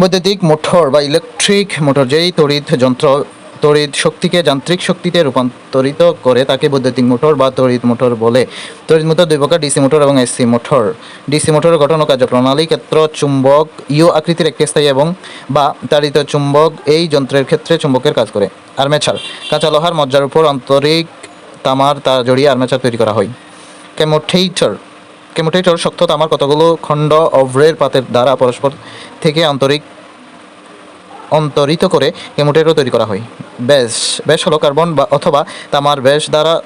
বৈদ্যুতিক মোটর বা electric motor যেই তড়িৎ যন্ত্র, তড়িৎ শক্তিকে যান্ত্রিক শক্তিতে রূপান্তরিত করে তাকে বৈদ্যুতিক মোটর বা তড়িৎ মোটর বলে। তড়িৎ মোটর দুই প্রকার, ডিসি মোটর এবং এসি মোটর। ডিসি মোটরের গঠন ও কার্যপ্রণালী, ক্ষেত্র, চুম্বক, ইউ আকৃতির একটি স্থায়ী এবং বা তাড়িত চুম্বক, এই যন্ত্রের ক্ষেত্রে চুম্বকের কাজ করে। আর্মেচার, কাঁচা লোহার মজ্জার উপর আন্তরিক তামার তার জড়িয়ে আর্মেচার তৈরি করা হয়। কেমোটেইটর কেমোটেটর শক্ত তামার কতগুলো খণ্ড অভ্রের পাতের দ্বারা পরস্পর থেকে আন্তরিক অন্তরিত করে কেমোটেটর তৈরি করা হয়। ব্যাস ব্যাস হলো কার্বন বা অথবা তামার ব্যাস দ্বারা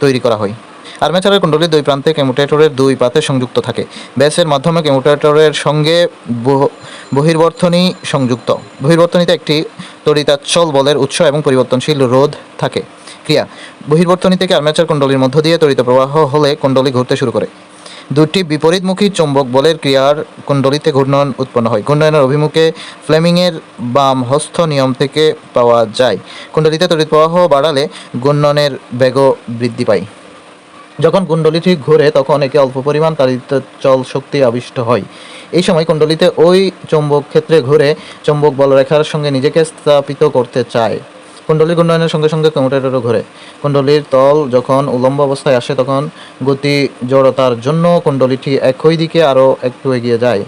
তৈরি করা হয়। আর্মেচারের কুণ্ডলীর দুই প্রান্তে কেমোটেটরের দুই পাতে সংযুক্ত থাকে। ব্যাসের মাধ্যমে কেমোটেটরের সঙ্গে বহ- বহির্বর্তনী সংযুক্ত। বহির্বর্তনীতে একটি তড়িতাচ্ছল বলের উৎস এবং পরিবর্তনশীল রোধ থাকে। ক্রিয়া, বহির্বর্তনী থেকে আর্মেচার কুণ্ডলীর মধ্য দিয়ে তড়িৎ প্রবাহ হলে কুণ্ডলী ঘুরতে শুরু করে। দুটি বিপরীতমুখী চৌম্বক বলের ক্রিয়ার কুণ্ডলিতে ঘূর্ণন উৎপন্ন হয়। ঘূর্ণনের অভিমুখে ফ্লেমিংয়ের বাম হস্ত নিয়ম থেকে পাওয়া যায়। কুণ্ডলিতে তড়িৎ প্রবাহ বাড়ালে ঘূর্ণনের বেগও বৃদ্ধি পায়। যখন কুণ্ডলীটি ঘুরে, তখন একে অল্প পরিমাণ তাড়িত চল শক্তি আবিষ্ট হয়। এই সময় কুণ্ডলিতে ওই চৌম্বক ক্ষেত্রে ঘুরে চৌম্বক বলরেখার সঙ্গে নিজেকে স্থাপিত করতে চায়। কুণ্ডলীর ঘূর্ণনের সঙ্গে সঙ্গে কমিউটেটরও ঘুরে। কুণ্ডলীর তল যখন উলম্ব অবস্থায় আসে, তখন গতি জড়তার জন্য কুণ্ডলীটি একই দিকে আরও একটু এগিয়ে যায়।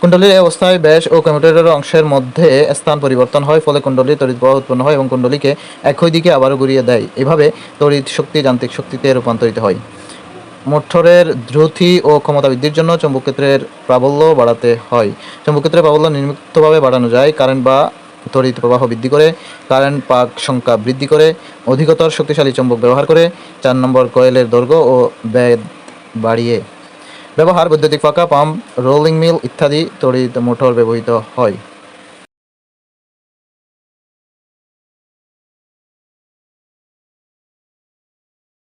কুণ্ডলীর এই অবস্থায় ব্যাস ও কমিউটেটরের অংশের মধ্যে স্থান পরিবর্তন হয়, ফলে কুণ্ডলীর তড়িৎ প্রবাহ উৎপন্ন হয় এবং কুণ্ডলীকে একই দিকে আবারও ঘুরিয়ে দেয়। এভাবে তড়িৎ শক্তি যান্ত্রিক শক্তিতে রূপান্তরিত হয়। মোটরের দ্রুতি ও ক্ষমতা বৃদ্ধির জন্য চৌম্বক ক্ষেত্রের প্রাবল্য বাড়াতে হয়। চৌম্বক ক্ষেত্রের প্রাবল্য নির্মিতভাবে বাড়ানো যায়, কারেন্ট বা তড়িৎ প্রবাহ বৃদ্ধি করে, কারেন্ট পাক সংখ্যা বৃদ্ধি করে, অধিকতর শক্তিশালী চুম্বক ব্যবহার করে, চার নম্বর কয়েলের দৈর্ঘ্য ও ব্যয় বাড়িয়ে। ব্যবহার বৈদ্যুতিক পাকা, পাম্প, রোলিং মিল ইত্যাদি তড়িৎ মোটর ব্যবহৃত হয়।